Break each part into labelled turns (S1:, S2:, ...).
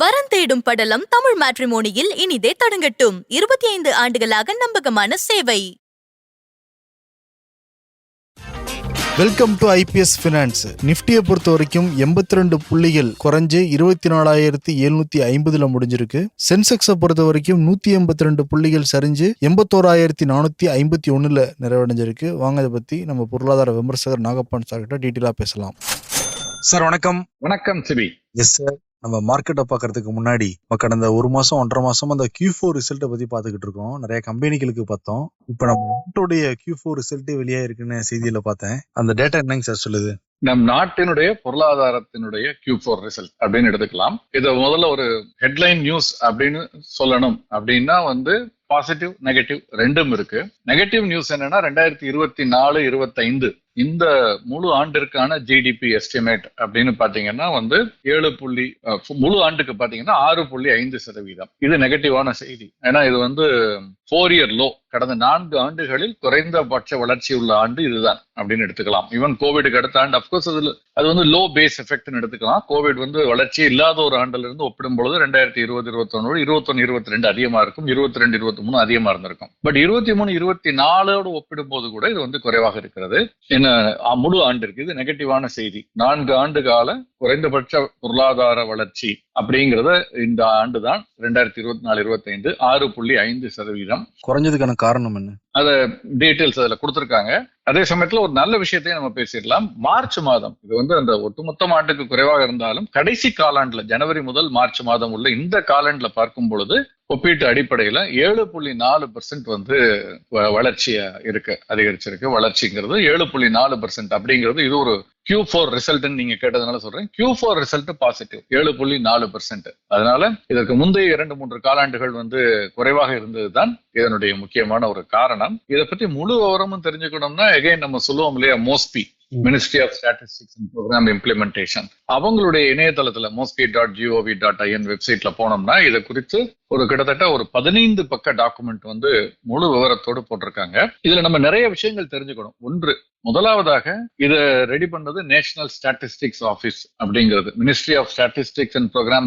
S1: வரன் தேடும் படலம் தமிழ் மேட்ரிமோனியில் இனிதே தொடங்கட்டும். இருபத்தி ஐந்து ஆண்டுகளாக நம்பகமான சேவை.
S2: வெல்கம் டு ஐபிஎஸ் ஃபினான்ஸ் நிஃப்டியை பொறுத்த வரைக்கும் எண்பத்தி ரெண்டு புள்ளிகள் குறைஞ்சு இருபத்தி நாலாயிரத்தி எழுநூத்தி ஐம்பதுல முடிஞ்சிருக்கு. சென்செக்ஸை பொறுத்த வரைக்கும் நூத்தி எண்பத்தி ரெண்டு புள்ளிகள் சரிஞ்சு எண்பத்தோராயிரத்தி நானூத்தி ஐம்பத்தி ஒண்ணுல நிறைவடைஞ்சிருக்கு. வாங்க இதை பத்தி நம்ம பொருளாதார விமர்சகர் நாகப்பன் சார் கிட்ட டீட்டெயிலா பேசலாம். சார் வணக்கம்.
S3: வணக்கம் சிபி.
S2: எஸ் சார் நம்ம மார்க்கெட்டை பார்க்கறதுக்கு முன்னாடி கடந்த ஒரு மாசம் ஒன்றரை மாசம் அந்த கியூ ஃபோர் ரிசல்ட்டை பத்தி பார்த்துக்கிட்டு இருக்கோம். நிறைய கம்பெனிகளுக்கு பார்த்தோம். இப்போ நம்ம நாட்டோடைய கியூ ஃபோர் ரிசல்ட்டே வெளியா இருக்குன்னு செய்தியில பார்த்தேன். அந்த டேட்டா என்னங்க சார் சொல்லுது?
S3: நம் நாட்டினுடைய பொருளாதாரத்தினுடைய கியூ ஃபோர் ரிசல்ட் அப்படின்னு எடுத்துக்கலாம். இதை முதல்ல ஒரு ஹெட்லைன் நியூஸ் அப்படின்னு சொல்லணும் அப்படின்னா வந்து பாசிட்டிவ் நெகட்டிவ் ரெண்டும் இருக்கு. நெகட்டிவ் நியூஸ் என்னன்னா ரெண்டாயிரத்தி இருபத்தி நாலு இருபத்தைந்து இந்த முழு ஆண்டிற்கான ஜிடிபி எஸ்டிமேட் அப்படின்னு பாத்தீங்கன்னா வந்து ஏழு புள்ளி அஹ், முழு ஆண்டுக்கு பாத்தீங்கன்னா ஆறு புள்ளி ஐந்து சதவீதம். இது நெகட்டிவான செய்தி. ஏன்னா இது வந்து ஃபோர் இயர் லோ கடந்த நான்கு ஆண்டுகளில் குறைந்தபட்ச வளர்ச்சி உள்ள ஆண்டு இதுதான் அப்படின்னு எடுத்துக்கலாம். ஈவன் கோவிடுக்கு அடுத்த ஆண்டு அப்கோர்ஸ் அதுல அது வந்து லோ பேஸ் எஃபெக்ட்னு எடுத்துக்கலாம். கோவிட் வந்து வளர்ச்சி இல்லாத ஒரு ஆண்டுல இருந்து ஒப்பிடும் பொழுது ரெண்டாயிரத்தி இருபது இருபத்தொன்னு இருபத்தொன்னு இருபத்தி ரெண்டு அதிகமா இருக்கும். இருபத்தி ரெண்டு இருபத்தி மூணு அதிகமா இருந்திருக்கும். பட் இருபத்தி மூணு இருபத்தி நாலோடு ஒப்பிடும் போது கூட இது வந்து குறைவாக இருக்கிறது. என்ன முழு ஆண்டிற்கு இது நெகட்டிவான செய்தி. நான்கு ஆண்டு கால குறைந்தபட்ச பொருளாதார வளர்ச்சி அப்படிங்கறத இந்த ஆண்டு தான் ரெண்டாயிரத்தி இருபத்தி நாலு இருபத்தைந்து ஆறு புள்ளி ஐந்து சதவீதம்.
S2: குறைஞ்சதுக்கான காரணம் என்ன?
S3: டீட்டெயில்ஸ் அதுல கொடுத்திருக்காங்க. அதே சமயத்துல ஒரு நல்ல விஷயத்தையும் நம்ம பேசிடலாம். மார்ச் மாதம் இது வந்து அந்த ஒட்டுமொத்த ஆண்டுக்கு குறைவாக இருந்தாலும் கடைசி காலாண்டுல ஜனவரி முதல் மார்ச் மாதம் உள்ள இந்த காலாண்டுல பார்க்கும் பொழுது ஒப்பீட்டு அடிப்படையில ஏழு புள்ளி நாலு பர்சன்ட் வந்து வ- வளர்ச்சியா இருக்கு அதிகரிச்சிருக்கு. வளர்ச்சிங்கிறது ஏழு புள்ளி நாலு பர்சன்ட் அப்படிங்கிறது இது ஒரு கியூ ஃபோர் ரிசல்ட்னு நீங்க கேட்டதுனால சொல்றேன். கியூ ஃபோர் ரிசல்ட் பாசிட்டிவ் ஏழு புள்ளி நாலு பர்சன்ட் அதனால இதற்கு முந்தைய இரண்டு மூன்று காலாண்டுகள் வந்து குறைவாக இருந்ததுதான். இதனுடைய முக்கியமான ஒரு காரணம் இதை பத்தி முழு விவரமும் தெரிஞ்சுக்கணும்னா எகைன் நம்ம சொல்லுவோம் இல்லையா MOSPI. Ministry of statistics and programme implementation அவங்களுடைய இணையதளத்துல MOSPI dot gov dot IN வெப்சைட்ல போனோம்னா இதை குறித்து ஒரு கிட்டத்தட்ட ஒரு பதினைந்து பக்க டாக்குமெண்ட் வந்து முழு விவரத்தோடு போட்டிருக்காங்க. இதுல நம்ம நிறைய விஷயங்கள் தெரிஞ்சுக்கணும். ஒன்று முதலாவதாக இதை ரெடி பண்ணது நேஷனல் ஸ்டாட்டிஸ்டிக்ஸ் ஆபீஸ் அப்படிங்கிறது. Ministry of statistics and programme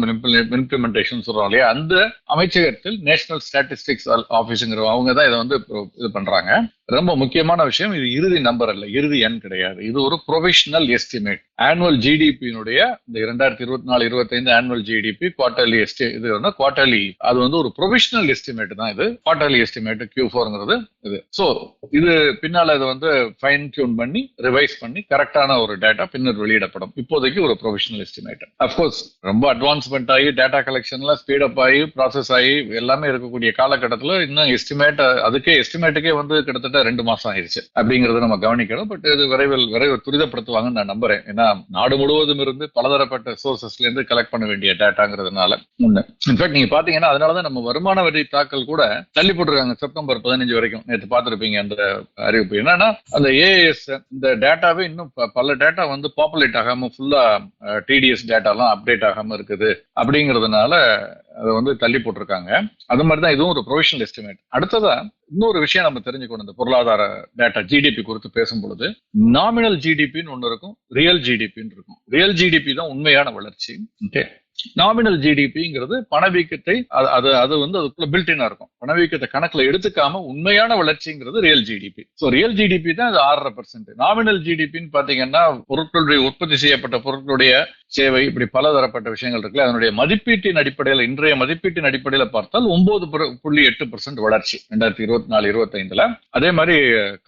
S3: implementation சொல்றோம் இல்லையா? அந்த அமைச்சகத்தில் நேஷனல் ஸ்டாட்டிஸ்டிக்ஸ் ஆபீஸ்ங்கிற அவங்க தான் இதை வந்து இது பண்றாங்க. ரொம்ப முக்கியமான விஷயம் இது இறுதி நம்பர் அல்ல இறுதி எண் கிடையாது. இது ஒரு ப்ரொவிஷனல் எஸ்டிமேட் ஆனுவல் ஜிடிபியினுடைய இந்த இரண்டாயிரத்தி இருபத்தி நாலு இருபத்தைந்து ஆனுவல் ஜிடிபி குவார்டர்லி எஸ்டி இது வந்து குவார்டர்லி அது வந்து ஒரு ப்ரொவிஷனல் எஸ்டிமேட் தான் இது. குவார்டர்லி எஸ்டிமேட் கியூ ஃபோர்ங்கிறது இது. ஸோ இது பின்னால் இது வந்து ஃபைன் டியூன் பண்ணி ரிவைஸ் பண்ணி கரெக்டான ஒரு டேட்டா பின்னர் வெளியிடப்படும். இப்போதைக்கு ஒரு ப்ரொவிஷனல் எஸ்டிமேட் அஃப்கோர்ஸ் ரொம்ப அட்வான்ஸ்மெண்ட் ஆகி டேட்டா கலெக்ஷன்லாம் ஸ்பீடப் ஆகி ப்ராசஸ் ஆகி எல்லாமே இருக்கக்கூடிய காலகட்டத்தில் இன்னும் எஸ்டிமேட் அதுக்கே எஸ்டிமேட்டுக்கே வந்து கிட்டத்தட்ட ரெண்டு மாசம் ஆயிடுச்சு அப்படிங்கறத நம்ம கவனிக்கணும். பட் இது விரைவில் விரைவில் துரிதப்படுத்துவாங்கன்னு நான் நம்புறேன். ஏன்னா நாடு முழுவதும் இருந்து பலதரப்பட்ட சோர்சஸ்ல இருந்து கலெக்ட் பண்ண வேண்டிய டேட்டாங்கிறதுனால ஒண்ணு. இன்ஃபேக்ட் நீங்க பாத்தீங்கன்னா அதனாலதான் நம்ம வருமான வரி தாக்கல் கூட தள்ளி போட்டிருக்காங்க. செப்டம்பர் பதினஞ்சு வரைக்கும் நேற்று பார்த்துருப்பீங்க அந்த அறிவிப்பு. என்னன்னா அந்த ஏஎஸ் இந்த டேட்டாவே இன்னும் பல டேட்டா வந்து பாப்புலேட் ஆகாம ஃபுல்லா டிடிஎஸ் டேட்டாலாம் அப்டேட் ஆகாம இருக்குது அப்படிங்கிறதுனால அதை வந்து தள்ளி போட்டிருக்காங்க. அது மாதிரி தான் இதுவும் ஒரு ப்ரொவிஷனல் எஸ்டிமேட் அடுத்ததா இன்னொரு விஷயம் நம்ம தெரிஞ்சுக்கணும். இந்த பொருளாதார டேட்டா ஜிடிபி குறித்து பேசும் பொழுது நாமினல் ஜிடிபின்னு ஒன்று இருக்கும் ரியல் ஜிடிபின்னு இருக்கும். ரியல் ஜிடிபி தான் உண்மையான வளர்ச்சி. நாமினல் ஜிடிபிங்கிறது பணவீக்கத்தை அது அது வந்து அதுக்குள்ள பில்டினா இருக்கும். பணவீக்கத்தை கணக்குல எடுத்துக்காம உண்மையான வளர்ச்சிங்கிறது real GDP so real GDP தான் அது ஆறரை பர்சன்ட் நாமினல் ஜிடிபின்னு பாத்தீங்கன்னா பொருட்களுடைய உற்பத்தி செய்யப்பட்ட பொருட்களுடைய சேவை இப்படி பலதரப்பட்ட விஷயங்கள் இருக்குல்ல அதனுடைய மதிப்பீட்டின் அடிப்படையில் இன்றைய மதிப்பீட்டின் அடிப்படையில் பார்த்தால் ஒன்பது புள்ளி எட்டு பர்சன்ட் வளர்ச்சி ரெண்டாயிரத்தி இருபத்தி நாலு இருபத்தைந்துல. அதே மாதிரி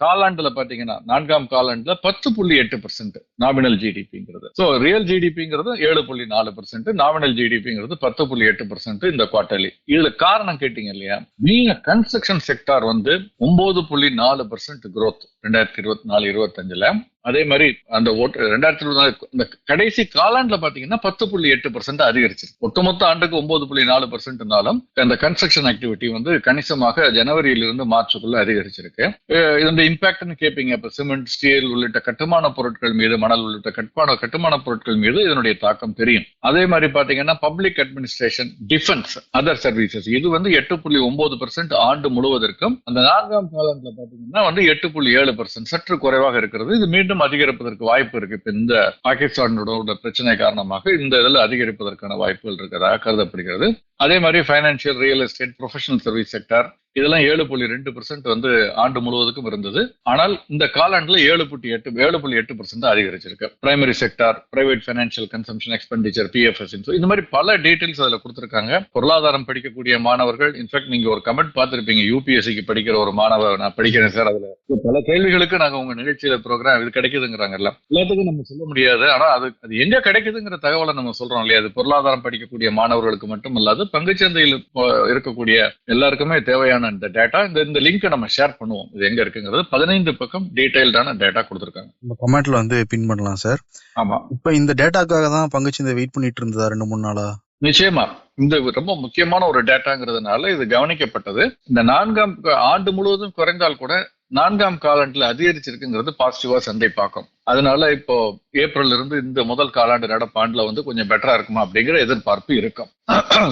S3: காலாண்டுல பாத்தீங்கன்னா நான்காம் காலாண்டுல பத்து புள்ளி எட்டு பர்சன்ட் நாமினல் ஜிடிபிங்கிறது ஸோ ரியல் ஜிடிபிங்கிறது ஏழு புள்ளி நாலு பர்சன்ட் நாமினல் ஜிடிபிங்கிறது பத்து புள்ளி எட்டு பர்சன்ட் இந்த குவார்டர்லி இதுல காரணம் கேட்டீங்க இல்லையா? நீங்க கன்ஸ்ட்ரக்ஷன் செக்டார் வந்து ஒன்பது புள்ளி நாலு பர்சன்ட் குரோத் ரெண்டாயிரத்தி இருபத்தி நாலு இருபத்தஞ்சுல அதே மாதிரி அந்த ஓட்டு ரெண்டாயிரத்தி இருபத்தி இந்த கடைசி காலாண்டுல பாத்தீங்கன்னா பத்து புள்ளி எட்டு பர்சன்ட் அதிகரிச்சிருக்கு. ஒட்டுமொத்த ஆண்டுக்கு ஒன்பது புள்ளி நாலு பர்சன்ட்னாலும் அந்த கன்ஸ்ட்ரக்ஷன் ஆக்டிவிட்டி வந்து கணிசமாக ஜனவரியிலிருந்து மார்ச்சுக்குள்ள அதிகரிச்சிருக்கு. அஹ் இதோட இம்பாக்ட்னு கேட்பீங்க இப்ப சிமெண்ட் ஸ்டீல் உள்ளிட்ட கட்டுமான பொருட்கள் மீது மணல் உள்ளிட்ட கட்டுமான கட்டுமான பொருட்கள் மீது இதனுடைய தாக்கம் தெரியும். அதே மாதிரி பாத்தீங்கன்னா public administration defence other services இது வந்து எட்டு புள்ளி ஒன்பது பர்சன்ட் ஆண்டு முழுவதற்கும். அந்த நான்காம் காலத்துல பாத்தீங்கன்னா வந்து எட்டு புள்ளி ஏழு பர்சன்ட் சற்று குறைவாக இருக்கிறது. இது மீண்டும் இன்னும் அதிகரிப்பதற்கு வாய்ப்பு இருக்கு. இப்ப இந்த பாகிஸ்தானோட பிரச்சனை காரணமாக இந்த இதில் அதிகரிப்பதற்கான வாய்ப்புகள் இருக்கிறதாக கருதப்படுகிறது. அதே மாதிரி financial real estate professional service sector இதெல்லாம் ஏழு புள்ளி ரெண்டு பர்சன்ட் வந்து ஆண்டு முழுவதுக்கும் இருந்தது. ஆனால் இந்த காலாண்டுல ஏழு புள்ளி எட்டு ஏழு புள்ளி எட்டு பர்சன்ட் அதிகரிச்சிருக்கு. Primary sector private financial consumption expenditure PFS இந்த மாதிரி பல டீடைல்ஸ் அதுல கொடுத்துருக்காங்க. பொருளாதாரம் படிக்கக்கூடிய மாணவர்கள் இன்ஃபேக்ட் நீங்க ஒரு கமெண்ட் பார்த்திருப்பீங்க யூபிஎஸ்சிக்கு படிக்கிற ஒரு மாணவர் நான் படிக்கிறேன் சார் அதுல. பல கேள்விகளுக்கு நாங்க உங்க நிகழ்ச்சியில ப்ரோக்ராம் இது கிடைக்குதுங்கிறாங்கல்ல. எல்லாத்துக்கும் நம்ம சொல்ல முடியாது ஆனா அது அது எங்க கிடைக்குதுங்கிற தகவலை நம்ம சொல்றோம் இல்லையா? அது பொருளாதாரம் படிக்கக்கூடிய மாணவர்களுக்கு மட்டும் இல்லாது பங்குச்சந்தையில் இப்போ இருக்கக்கூடிய எல்லாருக்குமே தேவையான இந்த டேட்டா இந்த இந்த லிங்கை நம்ம ஷேர் பண்ணுவோம். இது எங்க இருக்குங்கிறது பதினைந்து பக்கம் டீடைல்டான டேட்டா கொடுத்துருக்காங்க.
S2: நம்ம கமெண்ட்ல வந்து பின் பண்ணலாம் சார்
S3: ஆமா.
S2: இப்ப இந்த டேட்டாக்காக தான் பங்குச்சந்தை வெயிட் பண்ணிட்டு இருந்ததா ரெண்டு மூணு நாளா?
S3: நிச்சயமா. இந்த ரொம்ப முக்கியமான ஒரு டேட்டாங்கிறதுனால இது கவனிக்கப்பட்டது. இந்த நான்காம் ஆண்டு முழுவதும் குறைந்தால் கூட நான்காம் காலாண்டுல அதிகரிச்சிருக்குங்கிறது பாசிட்டிவா சந்தை பார்க்கும். அதனால இப்போ ஏப்ரல் இருந்து இந்த முதல் காலாண்டு நடப்பாண்டுல வந்து கொஞ்சம் பெட்டரா இருக்குமா அப்படிங்கிற எதிர்பார்ப்பு இருக்கும்.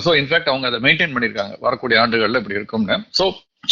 S3: சோ இன்ஃபேக்ட் அவங்க அதை மெயின்டைன் பண்ணிருக்காங்க வரக்கூடிய ஆண்டுகள்ல இப்படி இருக்கும்னு. சோ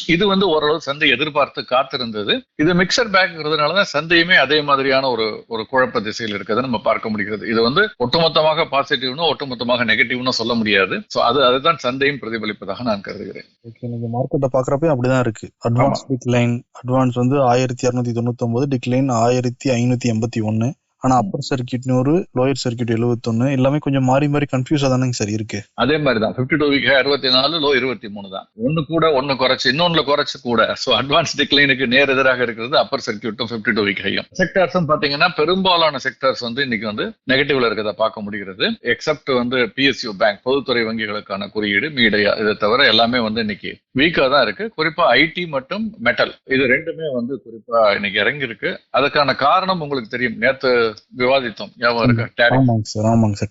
S3: இது வந்து ஓரளவு சந்தை எதிர்பார்த்து காத்திருந்தது. இது மிக்சர் பேக்ங்கிறதுனாலதான் சந்தையுமே அதே மாதிரியான ஒரு ஒரு குழப்ப திசையில் இருக்கிறத நம்ம பார்க்க முடிகிறது. இது வந்து ஒட்டுமொத்தமாக பாசிட்டிவ்னு ஒட்டுமொத்தமாக நெகட்டிவ்னு சொல்ல முடியாது. சோ அது அதுதான் சந்தையும் பிரதிபலிப்பதாக நான் கருதுகிறேன்.
S2: ஓகே நீங்க மார்க்கெட்டை பாக்குறப்ப அப்படிதான் இருக்கு. அட்வான்ஸ் டிக்ளைன் அட்வான்ஸ் வந்து ஆயிரத்தி இரநூத்தி தொண்ணூத்தி ஒன்பது டிக்ளைன் ஆயிரத்தி ஐநூத்தி எண்பத்தி ஒன்னு. ஆனா அப்பர் சர்க்கியூட் நூறு லோயர் சர்க்கியூட் எழுபத்தொன்னு எல்லாமே கொஞ்சம் மாறி மாறி கன்ஃபியூஸா தானேங்க சார் இருக்கு.
S3: அதே மாதிரி தான் பிப்டி டூ வீக் அறுபத்தி நாலு லோ இருபத்தி மூணு தான். ஒன்னு கூட ஒன்னு குறைச்சு இன்னொன்னு குறைச்சு கூட. சோ அட்வான்ஸ் டிக்ளைனுக்கு நேர் எதிராக இருக்கிறது அப்பர் சர்க்கியூட்டும் பிப்டி டூ வீக் ஹையும் செக்டர்ஸ் பாத்தீங்கன்னா பெரும்பாலான செக்டர்ஸ் வந்து இன்னைக்கு வந்து நெகட்டிவ்ல இருக்கிறத பார்க்க முடிகிறது. எக்ஸப்ட் வந்து பிஎஸ்யூ பேங்க் பொதுத்துறை வங்கிகளுக்கான குறியீடு மீடியா இதை தவிர எல்லாமே வந்து இன்னைக்கு வீக்கா தான் இருக்கு. குறிப்பா ஐடி மற்றும் மெட்டல் இது ரெண்டுமே வந்து குறிப்பா இன்னைக்கு இறங்கி இருக்கு அதுக்கான காரணம் உங்களுக்கு தெரியும். நேற்று விவாதித்தோம். ஞாபகம் இருக்கு?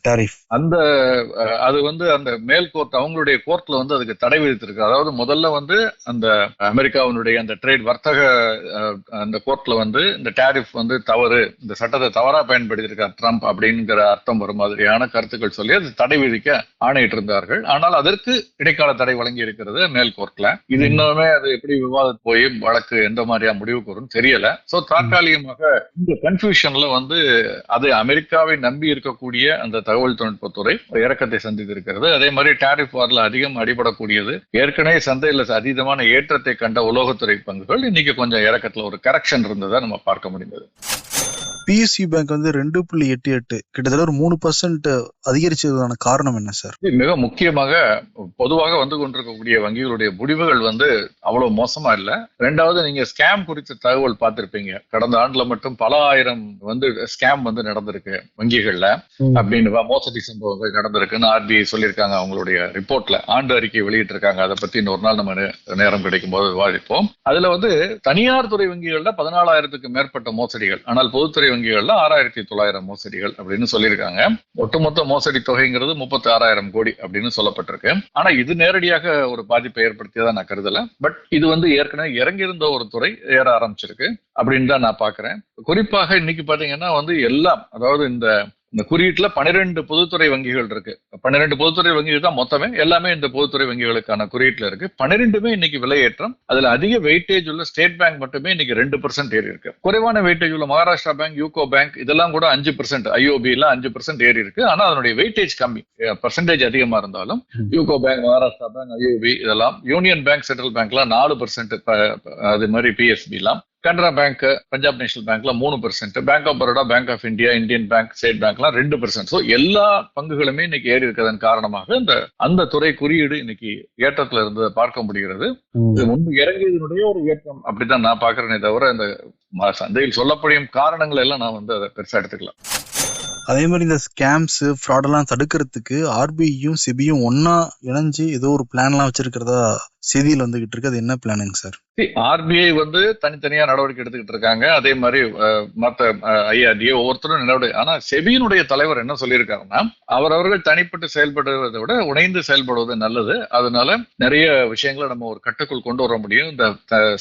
S2: டாரிஃப்
S3: அந்த அது வந்து அந்த மேல் கோர்ட் அவங்களுடைய கோர்ட்ல வந்து அதுக்கு தடை விதித்திருக்கு. அதாவது முதல்ல வந்து அந்த அமெரிக்காவினுடைய அந்த ட்ரேட் வர்த்தக அந்த கோர்ட்ல வந்து இந்த டாரிஃப் வந்து தவறு இந்த சட்டத்தை தவறா பயன்படுத்தியிருக்கார் ட்ரம்ப் அப்படிங்கிற அர்த்தம் வரும் மாதிரியான கருத்துக்கள் சொல்லி அது தடை விதிக்க ஆணையிட்டு இருந்தார்கள். ஆனால் அதற்கு இடைக்கால தடை வழங்கி இருக்கிறது மேல் கோர்ட்ல இது இன்னுமே அது எப்படி விவாதம் போய் வழக்கு எந்த மாதிரியா முடிவுக்கு வரும் தெரியல. சோ தற்காலிகமாக இந்த கன்ஃபியூஷன்ல வந்து அது அமெரிக்காவை நம்பி இருக்கக்கூடிய அந்த தகவல் தொழில்நுட்பத்துறை இறக்கத்தை சந்தித்திருக்கிறது. அதே மாதிரி டேரிஃப் வாரில் அதிகம் அடிபடக்கூடியது. ஏற்கனவே சந்தையில் அதீதமான ஏற்றத்தை கண்ட உலோகத்துறை பங்குகள் இன்னைக்கு கொஞ்சம் இறக்கத்தில் ஒரு கரெக்ஷன் இருந்ததை நம்ம பார்க்க முடிந்தது.
S2: பிஎஸ்சி பேங்க் வந்து ரெண்டு புள்ளி எட்டு எட்டு கிட்டத்தட்ட ஒரு மூணு பர்சன்ட் அதிகரிச்சதுக்கான காரணம் என்ன சார்
S3: மிக முக்கியமாக பொதுவாக வந்து கொண்டிருக்கக்கூடிய வங்கிகளுடைய முடிவுகள் வந்து அவ்வளவு மோசமா இல்ல. ரெண்டாவது நீங்க ஸ்கேம் குறித்த தகவல் பார்த்திருப்பீங்க. கடந்த ஆண்டுல மட்டும் பல ஆயிரம் வந்து ஸ்கேம் வந்து நடந்திருக்கு வங்கிகள்ல. அப்படின்னு மோசடி சம்பவங்கள் நடந்திருக்குன்னு ஆர்பிஐ சொல்லியிருக்காங்க அவங்களுடைய ரிப்போர்ட்ல ஆண்டு அறிக்கை வெளியிட்டு இருக்காங்க அதை பத்தி இன்னொரு நாள் நம்ம நேரம் கிடைக்கும் போது விவாதிப்போம். அதுல வந்து தனியார் துறை வங்கிகள்ல பதினாலாயிரத்துக்கு மேற்பட்ட மோசடிகள். ஆனால் பொதுத்துறை வங்கிகள்ல ஆறாயிரத்தி தொள்ளாயிரம் மோசடிகள் அப்படின்னு சொல்லியிருக்காங்க. ஒட்டுமொத்த மோசடி தொகைங்கிறது முப்பத்தி ஆறாயிரம் கோடி அப்படின்னு சொல்லப்பட்டிருக்கு. ஆனா இது நேரடியாக ஒரு பாதிப்பை ஏற்படுத்தியதா நான் கருதல. பட் இது வந்து ஏற்கனவே இறங்கியிருந்த ஒரு துறை ஏற ஆரம்பிச்சிருக்கு அப்படின்னு தான் நான் பாக்குறேன். குறிப்பாக இன்னைக்கு பாத்தீங்கன்னா வந்து எல்லாம் அதாவது இந்த இந்த குறியீட்டுல பன்னிரெண்டு பொதுத்துறை வங்கிகள் இருக்கு. பன்னிரெண்டு பொதுத்துறை வங்கிகள் தான் மொத்தமே. எல்லாமே இந்த பொதுத்துறை வங்கிகளுக்கான குறியீட்டுல இருக்கு. பன்னிரெண்டுமே இன்னைக்கு விலையேற்றம். அதுல அதிக வெயிட்டேஜ் உள்ள ஸ்டேட் பேங்க் மட்டுமே இன்னைக்கு ரெண்டு பர்சன்ட் ஏறி இருக்கு. குறைவான வெயிட்டேஜ் உள்ள மகாராஷ்டிரா பேங்க் யூகோ பேங்க் இதெல்லாம் கூட அஞ்சு பர்சன்ட் ஐஓபி எல்லாம் அஞ்சு பர்சன்ட் ஏறி இருக்கு. ஆனா அதனுடைய வெயிட்டேஜ் கம்மி. பர்சன்டேஜ் அதிகமா இருந்தாலும். UCO bank Maharashtra bank IOB இதெல்லாம் யூனியன் பேங்க் சென்ட்ரல் பேங்க்லாம் நாலு பர்சன்ட் அது மாதிரி பிஎஸ்பி எல்லாம் கனரா பேங்க் பஞ்சாப் நேஷனல் பேங்க்ல மூணு percent bank of Baroda bank of India Indian bank state பேங்க்லாம் ரெண்டு பர்சன்ட் ஸோ எல்லா பங்குகளுமே இன்னைக்கு ஏறி இருக்கிறதன் காரணமாக இந்த அந்த துறை குறியீடு இன்னைக்கு ஏற்றத்துல இருந்ததை பார்க்க முடிகிறது. இது முன்பு இறங்கியதனுடைய ஒரு ஏற்றம். அப்படித்தான் நான் பாக்குறேனே தவிர இந்த சந்தையில் சொல்லப்படும் காரணங்கள் எல்லாம் நான் வந்து அதை பெருசா எடுத்துக்கலாம்
S2: அதே மாதிரி இந்த ஸ்கேம்ஸ் ஃப்ராடெல்லாம் தடுக்கிறதுக்கு ஆர்பிஐயும் சிபியும் ஒன்னா இணைஞ்சு ஏதோ ஒரு பிளான்லாம் வச்சிருக்கிறதா செய்தியில் வந்துகிட்டு இருக்கு. அது என்ன பிளானுங்க சார்
S3: ஆர்பிஐ வந்து தனித்தனியா நடவடிக்கை எடுத்துக்கிட்டு இருக்காங்க. அதே மாதிரி அஹ், மத்த ஐஆர்டிஏ ஒவ்வொருத்தரும் நடவடிக்கை ஆனா செபியினுடைய தலைவர் என்ன சொல்லியிருக்காருன்னா அவரவர்கள் தனிப்பட்டு செயல்படுவதை விட உணைந்து செயல்படுவது நல்லது. அதனால நிறைய விஷயங்களை நம்ம ஒரு கட்டுக்குள் கொண்டு வர முடியும். இந்த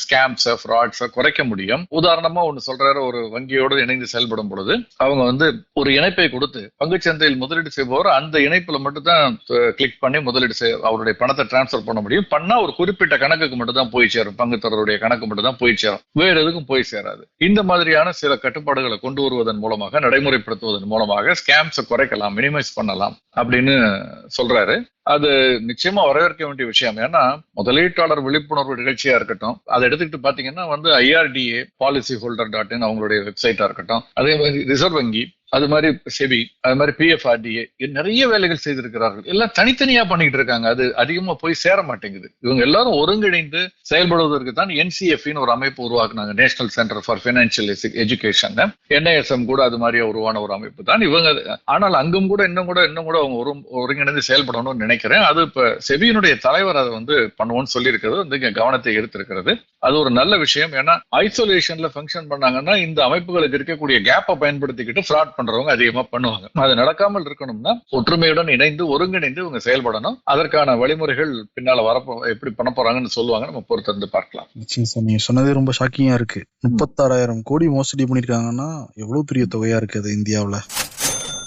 S3: ஸ்கேம்ஸ் ஃப்ராட்ஸை குறைக்க முடியும். உதாரணமா ஒன்னு சொல்றாரு ஒரு வங்கியோடு இணைந்து செயல்படும் பொழுது அவங்க வந்து ஒரு இணைப்பை கொடுத்து பங்குச்சந்தையில் முதலீடு செய்பவர் அந்த இணைப்புல மட்டும் தான் கிளிக் பண்ணி முதலீடு அவருடைய பணத்தை டிரான்ஸ்பர் பண்ண முடியும். பண்ணா ஒரு ஒரு குறிப்பிட்ட கணக்குக்கு மட்டும் தான் போய் சேரும். பங்குத்தரருடைய கணக்கு மட்டும் தான் போய் சேரும். வேற எதுக்கும் போய் சேராது. இந்த மாதிரியான சில கட்டுப்பாடுகளை கொண்டு வருவதன் மூலமாக நடைமுறைப்படுத்துவதன் மூலமாக ஸ்கேம்ஸை குறைக்கலாம் மினிமைஸ் பண்ணலாம் அப்படின்னு சொல்றாரு. அது நிச்சயமா வரவேற்க வேண்டிய விஷயம். ஏன்னா முதலீட்டாளர் விழிப்புணர்வு நிகழ்ச்சியா இருக்கட்டும் அதை எடுத்துக்கிட்டு பாத்தீங்கன்னா வந்து IRDA policy holder dot in அவங்களுடைய வெப்சைட்டா இருக்கட்டும் அதே மாதிரி ரிசர்வ் வங்கி அது மாதிரி செபி அது மாதிரி பிஎஃப்ஆர்டிஏ நிறைய வேலைகள் செய்திருக்கிறார்கள். எல்லாம் தனித்தனியா பண்ணிட்டு இருக்காங்க. அது அதிகமா போய் சேர மாட்டேங்குது. இவங்க எல்லாரும் ஒருங்கிணைந்து செயல்படுவதற்கு தான் என்சிஎஃப்னு ஒரு அமைப்பு உருவாக்குனாங்க. National centre for financial education NISM கூட அது மாதிரியா உருவான ஒரு அமைப்பு தான். இவங்க ஆனால் அங்கும் கூட இன்னும் கூட இன்னும் கூட அவங்க ஒரு ஒருங்கிணைந்து செயல்படணும்னு நினைக்கிறேன். அது இப்ப செபியினுடைய தலைவர் அதை வந்து பண்ணுவோம்னு சொல்லியிருக்கிறது. வந்து இங்க கவனத்தை எடுத்திருக்கிறது அது ஒரு நல்ல விஷயம். ஏன்னா ஐசோலேஷன்ல ஃபங்க்ஷன் பண்ணாங்கன்னா இந்த அமைப்புகளுக்கு இருக்கக்கூடிய கேப்பை பயன்படுத்திக்கிட்டு ஃப்ராட் பண்றவங்க அதிகமா பண்ணுவாங்க. அது நடக்காமல் இருக்கணும்னா ஒற்றுமையுடன் இணைந்து ஒருங்கிணைந்து இவங்க செயல்படணும். அதற்கான வழிமுறைகள் பின்னால வரப்போ எப்படி பண்ண போறாங்கன்னு சொல்லுவாங்க. நம்ம பொறுத்திருந்து பார்க்கலாம்.
S2: நிச்சயம் நீங்க சொன்னதே ரொம்ப ஷாக்கிங்கா இருக்கு. முப்பத்தாறாயிரம் கோடி மோசடி பண்ணிருக்காங்கன்னா எவ்வளவு பெரிய தொகையா இருக்கு அது இந்தியாவுல?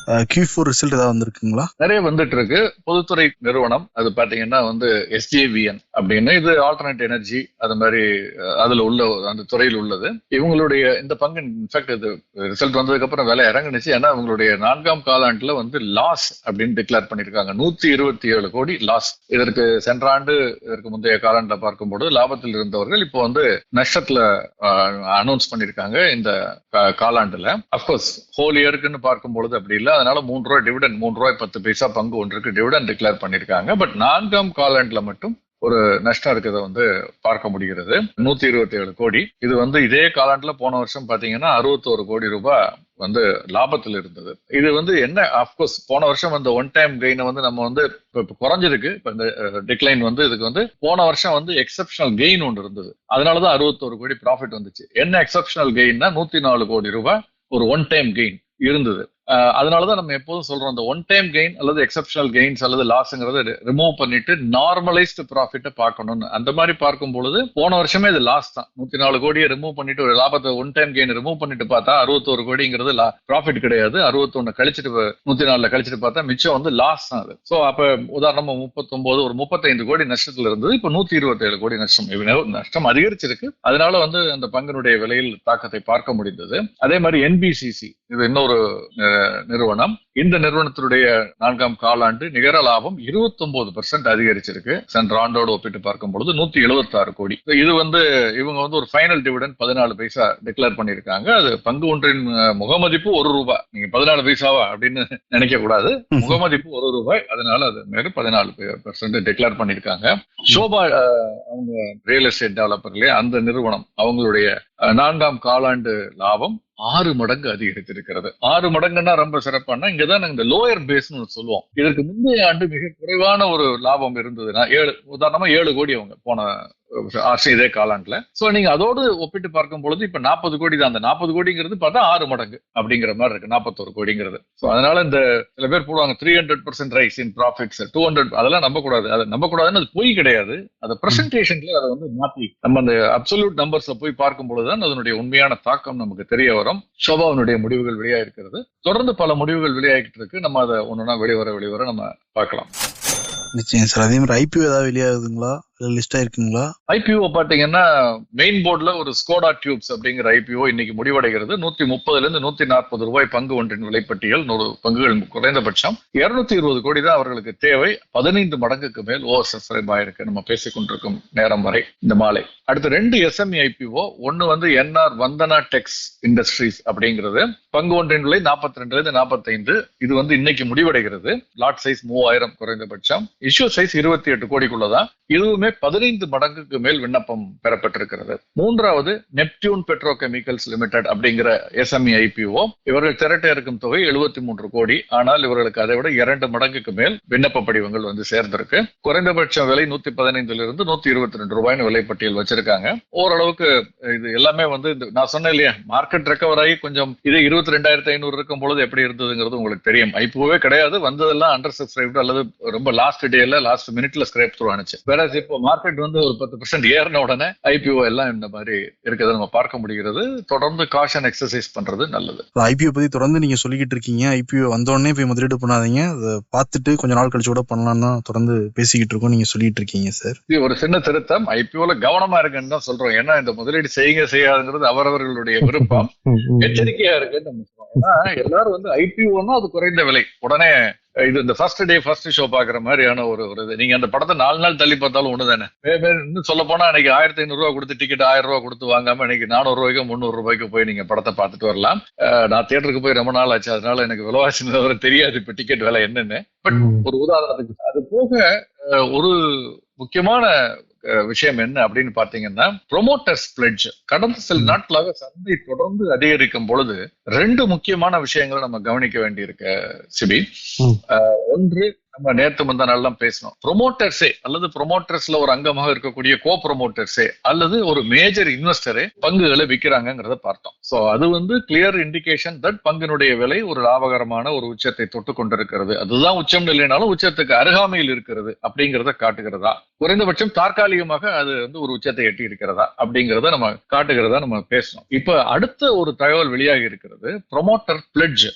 S2: கியூ ஃபோர் ரிசல்ட் ஏதாவது வந்திருக்குங்களா?
S3: நிறைய வந்துட்டு இருக்கு. பொதுத்துறை நிறுவனம் அது பாத்தீங்கன்னா வந்து எஸ்ஜேவிஎன் அப்படின்னு இது ஆல்டர்னேட் எனர்ஜி அது மாதிரி அதுல உள்ள அந்த துறையில் உள்ளது. இவங்களுடைய இந்த பங்கு இன்ஃபேக்ட் இது ரிசல்ட் வந்ததுக்கு அப்புறம் விலை இறங்குனுச்சு. ஏன்னா இவங்களுடைய நான்காம் காலாண்டுல வந்து லாஸ் அப்படின்னு டிக்ளேர் பண்ணிருக்காங்க. நூத்தி இருபத்தி ஏழு கோடி லாஸ் இதற்கு சென்ற ஆண்டு இதற்கு முந்தைய காலாண்டுல பார்க்கும்போது லாபத்தில் இருந்தவர்கள் இப்போ வந்து நஷ்டத்துல அனௌன்ஸ் பண்ணிருக்காங்க இந்த கா- காலாண்டுல. அப்கோர்ஸ் ஹோல் இயருக்குன்னு பார்க்கும்பொழுது அப்படி இல்லை. அதனால மூன்று ரூபாய் டிவிடன் மூன்று ரூபாய் பத்து பைசா பங்கு ஒன்றுக்கு டிவிடன் டிக்ளேர் பண்ணிருக்காங்க. பட் நான்காம் காலாண்டுல மட்டும் ஒரு நஷ்டம் இருக்கிறத வந்து பார்க்க முடிகிறது. நூத்தி இருபத்தி ஏழு கோடி. இது வந்து இதே காலாண்டுல போன வருஷம் பாத்தீங்கன்னா அறுபத்தோரு கோடி ரூபாய் வந்து லாபத்தில் இருந்தது. இது வந்து என்ன அப்கோர்ஸ் போன வருஷம் அந்த ஒன் டைம் கெயினை வந்து நம்ம வந்து இப்போ குறைஞ்சிருக்கு. இப்போ இந்த டிக்ளைன் வந்து இதுக்கு வந்து போன வருஷம் வந்து எக்ஸப்ஷனல் கெயின் ஒன்று இருந்தது. அதனாலதான் அறுபத்தோரு கோடி ப்ராஃபிட் வந்துச்சு. என்ன எக்ஸப்ஷனல் கெயின்னா நூத்தி நாலு கோடி ரூபாய் ஒரு ஒன் டைம் கெயின் இருந்தது. அதனாலதான் நம்ம எப்போதும் சொல்றோம் அந்த ஒன் டைம் கெயின் அல்லது எக்ஸப்ஷனல் கெயின்ஸ் அல்லது லாஸ்ங்கிறத ரிமூவ் பண்ணிட்டு நார்மலைஸ்டு ப்ராஃபிட்டை பார்க்கணும்னு. அந்த மாதிரி பார்க்கும் பொழுது போன வருஷமே இது லாஸ் தான். நூத்தி நாலு கோடியை ரிமூவ் பண்ணிட்டு ஒரு லாபத்தை ஒன் டைம் கெயின் ரிமூவ் பண்ணிட்டு பார்த்தா அறுபத்தோரு கோடிங்கிறது ப்ராஃபிட் கிடையாது. அறுபத்தொன்னு கழிச்சிட்டு நூத்தி நாலுல கழிச்சிட்டு பார்த்தா மிச்சம் வந்து லாஸ் தான் அது. ஸோ அப்ப உதாரணமா முப்பத்தொன்பது ஒரு முப்பத்தைந்து கோடி நஷ்டத்துல இருந்தது இப்ப நூத்தி இருபத்தி ஏழு கோடி நஷ்டம். நஷ்டம் அதிகரிச்சிருக்கு. அதனால வந்து அந்த பங்கினுடைய விலையில் தாக்கத்தை பார்க்க முடிந்தது. அதே மாதிரி என்பிசிசி இது இன்னொரு நிறுவனம். இந்த நிறுவனத்தினுடைய நான்காம் காலாண்டு நிகர லாபம் 29% பர்சன்ட் அதிகரிச்சிருக்கு. சென்ற ஆண்டோடு ஒப்பிட்டு பார்க்கும் பொழுது நூத்தி எழுபத்தி ஆறு கோடி இது வந்து இவங்க வந்து ஒரு ஃபைனல் டிவிடன் பதினாலு பைசா டிக்ளேர் பண்ணிருக்காங்க அது பங்கு ஒன்றின் முகமதிப்பு ஒரு ரூபாய். நீங்க பதினாலு பைசாவா அப்படின்னு நினைக்க கூடாது. முகமதிப்பு ஒரு ரூபாய். அதனால அது மேல பதினாலு பர்சன்ட் டிக்ளேர் பண்ணிருக்காங்க ஷோபா அஹ், அவங்க ரியல் எஸ்டேட் டெவலப்பர் இல்லையா? அந்த நிறுவனம் அவங்களுடைய நான்காம் காலாண்டு லாபம் ஆறு மடங்கு அதிகரித்திருக்கிறது. ஆறு மடங்குன்னா ரொம்ப சிறப்பானா இங்கதான் இந்த லோயர் பேஸ்னு சொல்லுவோம். இதற்கு முந்தைய ஆண்டு மிக குறைவான ஒரு லாபம் இருந்ததுன்னா ஏழு உதாரணமா ஏழு கோடி அவங்க போன ஆர்சி இதே காலாண்டுல. சோ நீங்க அதோடு ஒப்பிட்டு பார்க்கும் பொழுது இப்ப நாற்பது கோடி தான். அந்த நாற்பது கோடிங்கிறது பார்த்தா ஆறு மடங்கு அப்படிங்கிற மாதிரி இருக்கு. நாற்பத்தோரு கோடிங்கிறது. சோ அதனால இந்த சில பேர் போடுவாங்க three hundred percent rise in profits two hundred அதெல்லாம் நம்ப கூடாது அதை நம்ப கூடாதுன்னு அது போய் கிடையாது. அந்த பிரசன்டேஷன்ல அதை வந்து மாத்தி நம்ம அந்த அப்சல்யூட் நம்பர்ஸ்ல போய் பார்க்கும் பொழுதுதான் அதனுடைய உண்மையான தாக்கம் நமக்கு தெரிய வரும். ஷோபாவினுடைய முடிவுகள் வெளியாயிருக்கிறது. தொடர்ந்து பல முடிவுகள் வெளியாகிட்டு இருக்கு. நம்ம அதை ஒண்ணுனா வெளிவர வெளிவர நம்ம பார்க்கலாம்.
S2: நிச்சயம் சார். அதே மாதிரி ஐபிஓ ஏதாவது வெளியாகுதுங்களா? லிஸ்ட் ஆயிருக்குங்களா?
S3: ஐபிஓ பாத்தீங்கன்னா மெயின் போர்டுல ஒரு ஸ்கோடா டியூப்ஸ் அப்படிங்கிற ஐபிஓ இன்னைக்கு முடிவடைகிறது. நூத்தி முப்பதுல இருந்து நூத்தி நாற்பது ரூபாய் பங்கு ஒன்றின் விலைப்பட்டியல் நூறு பங்குகள் குறைந்தபட்சம். இருநூத்தி இருபது கோடி தான் அவர்களுக்கு தேவை. பதினைந்து மடங்குக்கு மேல் ஓஎஸ்எஸ் சப்ஸ்கிரைப் ஆயிருக்கு நம்ம பேசிக்கொண்டிருக்கும் நேரம் வரை இந்த மாலை. அடுத்து ரெண்டு எஸ்எம்இ ஐபிஓ ஒன்னு வந்து என்ஆர் வந்தனா டெக்ஸ் இண்டஸ்ட்ரீஸ் அப்படிங்கிறது. பங்கு ஒன்றின் விலை நாற்பத்தி ரெண்டுல இருந்து நாற்பத்தைந்து இது வந்து இன்னைக்கு முடிவடைகிறது. லாட் சைஸ் மூவாயிரம் குறைந்தபட்சம். இஷ்யூ சைஸ் இருபத்தி எட்டு கோடிக்குள்ளதான். இதுவுமே மட்டுமே பதினைந்து மடங்குக்கு மேல் விண்ணப்பம் பெறப்பட்டிருக்கிறது. மூன்றாவது நெப்டியூன் பெட்ரோ கெமிக்கல்ஸ் லிமிடெட் அப்படிங்கிற எஸ்எம்இ ஐபிஓ இவர்கள் திரட்ட இருக்கும் தொகை எழுபத்தி மூன்று கோடி. ஆனால் இவர்களுக்கு அதை விட இரண்டு மடங்குக்கு மேல் விண்ணப்ப படிவங்கள் வந்து சேர்ந்திருக்கு. குறைந்தபட்ச விலை நூத்தி பதினைந்துல இருந்து நூத்தி இருபத்தி ரெண்டு ரூபாய்னு விலைப்பட்டியல் வச்சிருக்காங்க. ஓரளவுக்கு இது எல்லாமே வந்து இந்த- நான் சொன்னேன் இல்லையா? மார்க்கெட் ரெக்கவர் ஆகி கொஞ்சம் இது இருபத்தி ரெண்டாயிரத்தி ஐநூறு இருக்கும் பொழுது எப்படி இருந்ததுங்கிறது உங்களுக்கு தெரியும். ஐபிஓவே கிடையாது. வந்ததெல்லாம் அண்டர் சப்ஸ்கிரைப்டு அல்லது ரொம்ப லாஸ்ட் டேல லாஸ்ட் மினிட்ல ஸ்கிரைப் த்ரூ ஆனிச்சு. வேற இப்போ இப்போ மார்க்கெட் வந்து ஒரு பத்து பர்சன்ட் ஏறின உடனே ஐபிஓ எல்லாம் இந்த மாதிரி இருக்கிறத நம்ம பார்க்க முடிகிறது. தொடர்ந்து காஷன் எக்ஸசைஸ் பண்றது நல்லது.
S2: ஐபிஓ பத்தி தொடர்ந்து நீங்க சொல்லிக்கிட்டு இருக்கீங்க. ஐபிஓ வந்தோடனே போய் முதலீடு பண்ணாதீங்க. அதை பார்த்துட்டு கொஞ்ச நாள் கழிச்சு கூட பண்ணலாம் தான் தொடர்ந்து பேசிக்கிட்டு இருக்கோம் நீங்க சொல்லிட்டு இருக்கீங்க சார்.
S3: ஒரு சின்ன திருத்தம். ஐபிஓல கவனமா இருக்குன்னு தான் சொல்றோம். ஏன்னா இந்த முதலீடு செய்யுங்க செய்யாதுங்கிறது அவரவர்களுடைய விருப்பம். எச்சரிக்கையா இருக்குன்னு நம்ம சொல்றோம். ஏன்னா எல்லாரும் வந்து ஐபிஓன்னா அது குறைந்த விலை. உடனே இது இந்த ஃபர்ஸ்ட் டே ஃபர்ஸ்ட் ஷோ பாக்குற மாதிரியான ஒரு ஒரு இது. நீங்க அந்த படத்தை நாலு நாள் தள்ளி பார்த்தாலும் ஒண்ணுதானே? இன்னும் சொல்ல போனா இன்னைக்கு ஆயிரத்தி ஐநூறு ரூபா கொடுத்து டிக்கெட் ஆயிரம் ரூபா கொடுத்து வாங்காம இன்னைக்கு நானூறு ரூபாய்க்கு முந்நூறு ரூபாய்க்கு போய் நீங்க படத்தை பார்த்துட்டு வரலாம். நான் தியேட்டருக்கு போய் ரொம்ப நாள் ஆச்சு. அதனால எனக்கு விலைவாசி நிலவரம் தெரியாது. இப்ப டிக்கெட் விலை என்னன்னு. பட் ஒரு உதாரணத்துக்கு அது போக ஒரு முக்கியமான விஷயம் என்ன அப்படின்னு பாத்தீங்கன்னா ப்ரொமோட்டர்ஸ் பிளட்ஜ் கடந்த சில. நாட்களாக சந்தை தொடர்ந்து அதிகரிக்கும் பொழுது ரெண்டு முக்கியமான விஷயங்களை நம்ம கவனிக்க வேண்டியிருக்கு சிபி ஒன்று நம்ம நேற்று முந்தா நாள்லாம் பேசணும் ப்ரொமோட்டர்ஸே அல்லது ப்ரொமோட்டர்ஸ்ல ஒரு அங்கமாக இருக்கக்கூடிய கோ ப்ரொமோட்டர்ஸே அல்லது ஒரு மேஜர் இன்வெஸ்டரே பங்குகளை விற்கிறாங்கிறத பார்த்தோம். சோ அது வந்து கிளியர் இண்டிகேஷன் தட் பங்கினுடைய விலை ஒரு லாபகரமான ஒரு உச்சத்தை தொட்டு கொண்டிருக்கிறது. அதுதான் உச்சம் இல்லைனாலும் உச்சத்துக்கு அருகாமையில் இருக்கிறது அப்படிங்கிறத காட்டுகிறதா? குறைந்தபட்சம் தற்காலிகமாக அது வந்து ஒரு உச்சத்தை எட்டி இருக்கிறதா அப்படிங்கிறத நம்ம காட்டுகிறதா நம்ம பேசணும் இப்ப அடுத்த ஒரு தகவல் வெளியாகி இருக்கிறது. ப்ரொமோட்டர் பிளட்ஜ்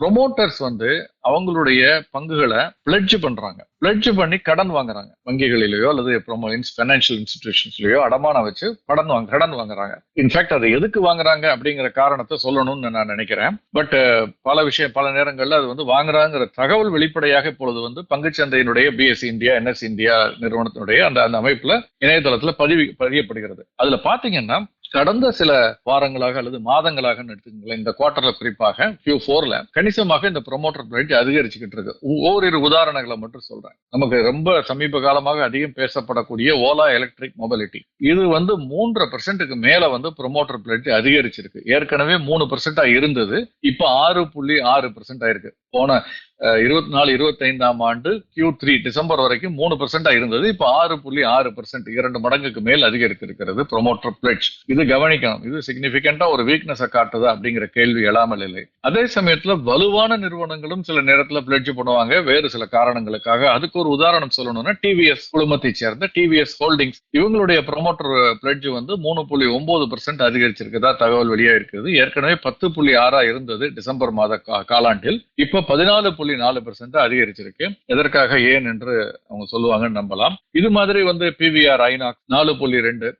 S3: ப்ரொமோட்டர்ஸ் வந்து அவங்களுடைய பங்குகளை பிளட்ஜ் பண்றாங்க. பிளட்ஜ் பண்ணி கடன் வாங்குறாங்க. வங்கிகளிலேயோ அல்லது ஃபைனான்சியல் இன்ஸ்டிடியூஷன்ஸ்லயோ அடமானம் வச்சு கடன் வாங்க கடன் வாங்குறாங்க. இன்ஃபேக்ட் அதை எதுக்கு வாங்குறாங்க அப்படிங்கிற காரணத்தை சொல்லணும்னு நான் நினைக்கிறேன். பட் பல விஷயம் பல நேரங்கள்ல அது வந்து வாங்குறாங்கிற தகவல் வெளிப்படையாக இப்பொழுது வந்து பங்குச்சந்தையினுடைய பிஎஸ்சி இந்தியா என்எஸ் இந்தியா நிறுவனத்தினுடைய அந்த அந்த அமைப்புல இணையதளத்துல பதிவு பதியப்படுகிறது. அதுல பாத்தீங்கன்னா கடந்த சில வாரங்களாக அல்லது மாதங்களாக எடுத்துக்கங்களேன் இந்த குவார்டர்ல குறிப்பாக கியூ போர்ல கணிசமாக இந்த ப்ரொமோட்டர் பிளேட் அதிகரிச்சுக்கிட்டு இருக்கு. ஓரிரு உதாரணங்களை மட்டும் சொல்றேன். நமக்கு ரொம்ப சமீப காலமாக அதிகம் பேசப்படக்கூடிய ஓலா எலக்ட்ரிக் மொபிலிட்டி இது வந்து மூன்று பெர்சென்ட்டுக்கு மேல வந்து ப்ரொமோட்டர் பிளேட் அதிகரிச்சிருக்கு. ஏற்கனவே மூணு பெர்சென்டா இருந்தது. இப்ப ஆறு புள்ளி ஆறு பெர்சென்ட் ஆயிருக்கு போன இருபத்தி நாலு இருபத்தி ஐந்தாம் ஆண்டு கியூ த்ரீ டிசம்பர் வரைக்கும் மூணு பெர்சென்டா இருந்தது. இப்ப ஆறு புள்ளி ஆறு பெர்சென்ட் இரண்டு மடங்குக்கு மேல் அதிகரித்திருக்கிறது ப்ரொமோட்டர் பிளட்ஜ் இது கவனிக்கணும். இது சிக்னிபிகண்டா ஒரு வீக்னஸை காட்டுதா அப்படிங்கிற கேள்வி எழாமல் இல்லை. அதே சமயத்துல வலுவான நிறுவனங்களும் சில நேரத்துல பிளட்ஜ் பண்ணுவாங்க. வேறு சில காரணங்களுக்காக. அதுக்கு ஒரு உதாரணம் சொல்லணும்னா டிவிஎஸ் குழுமத்தை சேர்ந்த டிவிஎஸ் ஹோல்டிங்ஸ் இவங்களுடைய ப்ரொமோட்டர் பிளட்ஜ் வந்து மூணு புள்ளி ஒன்பது பெர்சென்ட் அதிகரிச்சிருக்கதா தகவல் வெளியா இருக்குது ஏற்கனவே பத்து புள்ளி ஆறா இருந்தது டிசம்பர் மாத காலாண்டில். இப்ப பதினாலு புள்ளி நாலு பெர்சென்ட் அதிகரிச்சிருக்கு. எதற்காக ஏன் என்று அவங்க சொல்லுவாங்கன்னு நம்பலாம். இது மாதிரி வந்து பிவிஆர் ஐநாக் நாலு புள்ளி ரெண்டு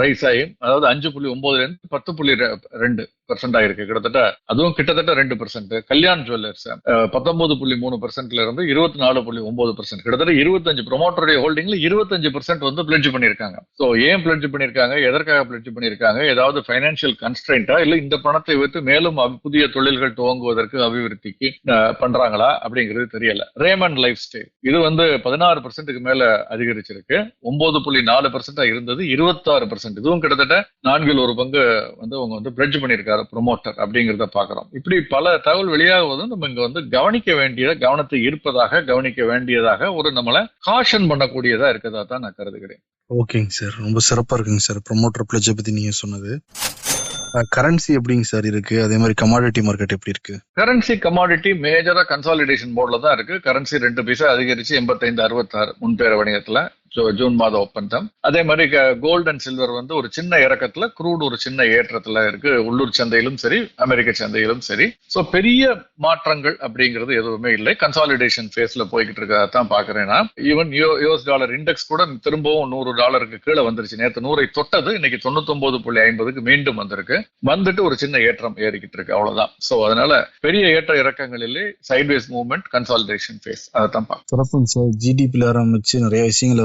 S3: ரைஸ் ஆகி அதாவது அஞ்சு புள்ளி ஒன்பதுல இருந்து பத்து புள்ளி ரெண்டு பெர்சென்ட் ஆயிருக்கு. கிட்டத்தட்ட அதுவும் கிட்டத்தட்ட ரெண்டு பெர்சென்ட் கல்யாண் ஜுவல்லர்ஸ் பத்தொன்பது புள்ளி மூணு பெர்சென்ட்ல இருந்து இருபத்தி நாலு புள்ளி ஒன்பது பெர்சென்ட் கிட்டத்தட்ட இருபத்தஞ்சு ப்ரொமோட்டருடைய ஹோல்டிங்ல இருபத்தஞ்சு பெர்சென்ட் வந்து பிளட்ஜ் பண்ணிருக்காங்க சோ ஏன் பிளட்ஜ் பண்ணிருக்காங்க எதற்காக பிளட்ஜ் பண்ணிருக்காங்க ஏதாவது ஃபைனான்சியல் கன்ஸ்ட்ரெயின்டா இல்ல இந்த பணத்தை வைத்து மேலும் புதிய தொழில்கள் துவங்குவதற்கு அபிவிருத்திக்கு பண்றாங்களா? அப்படிங்கிறது தெரியல. ரேமன் லைஃப் ஸ்டைல் இது வந்து பதினாறு பெர்சென்ட்டுக்கு மேல அதிகரிச்சிருக்கு. ஒன்பது புள்ளி நாலு பெர்சென்டா இருந்தது. இருபத்தி இருபத்தாறு பெர்சென்ட் இதுவும் கிட்டத்தட்ட நான்கில் ஒரு பங்கு வந்து அவங்க வந்து பிரெட்ஜ் பண்ணியிருக்காரு ப்ரொமோட்டர் அப்படிங்கிறத பாக்குறோம் இப்படி பல தகவல் வெளியாகுவதும் நம்ம இங்க வந்து கவனிக்க வேண்டிய கவனத்தை ஈர்ப்பதாக கவனிக்க வேண்டியதாக ஒரு நம்மளை காஷன் பண்ணக்கூடியதா இருக்கதா தான் நான் கருதுகிறேன்.
S2: ஓகேங்க சார். ரொம்ப சிறப்பா இருக்குங்க சார். ப்ரொமோட்டர் பிளட்ஜை பத்தி நீங்க சொன்னது. கரன்சி எப்படிங்க சார் இருக்கு? அதே மாதிரி கமாடிட்டி மார்க்கெட் எப்படி இருக்கு?
S3: கரன்சி கமாடிட்டி மேஜரா கன்சாலிடேஷன் போர்ட்ல தான் இருக்கு. கரன்சி ரெண்டு பைசா அதிகரிச்சு எண்பத்தைந்து அறுபத்தாறு முன்பேர வணிகத்துல ஜூன் மாத ஒப்பந்தம் அதே மாதிரி கோல்ட் அண்ட் சில்வர் வந்து ஒரு சின்ன இறக்கத்துல குரூட் ஒரு சின்ன ஏற்றத்துல இருக்கு. உள்ளூர் சந்தையிலும் சரி அமெரிக்க சந்தையிலும் சரி. சோ பெரிய மாற்றங்கள் அப்படிங்கிறது எதுவுமே இல்லை. கன்சாலிடேஷன் ஃபேஸ்ல போய்கிட்டு இருக்கதான் பாக்குறேன்னா ஈவன் யூஎஸ் டாலர் இண்டெக்ஸ் கூட திரும்பவும் நூறு டாலருக்கு கீழே வந்துருச்சு. நேற்று நூறை தொட்டது இன்னைக்கு தொண்ணூத்தொன்பது புள்ளி ஐம்பதுக்கு மீண்டும் வந்திருக்கு. வந்துட்டு ஒரு சின்ன ஏற்றம் ஏறிக்கிட்டு இருக்கு. அவ்வளவுதான். சோ அதனால பெரிய ஏற்ற இறக்கங்களிலே சைட்வேஸ் மூவ்மெண்ட் கன்சாலிடேஷன் ஃபேஸ் அதை தான் பார்க்கணும்
S2: சார் ஜிடிபியில் ஆரம்பிச்சு நிறைய விஷயங்களை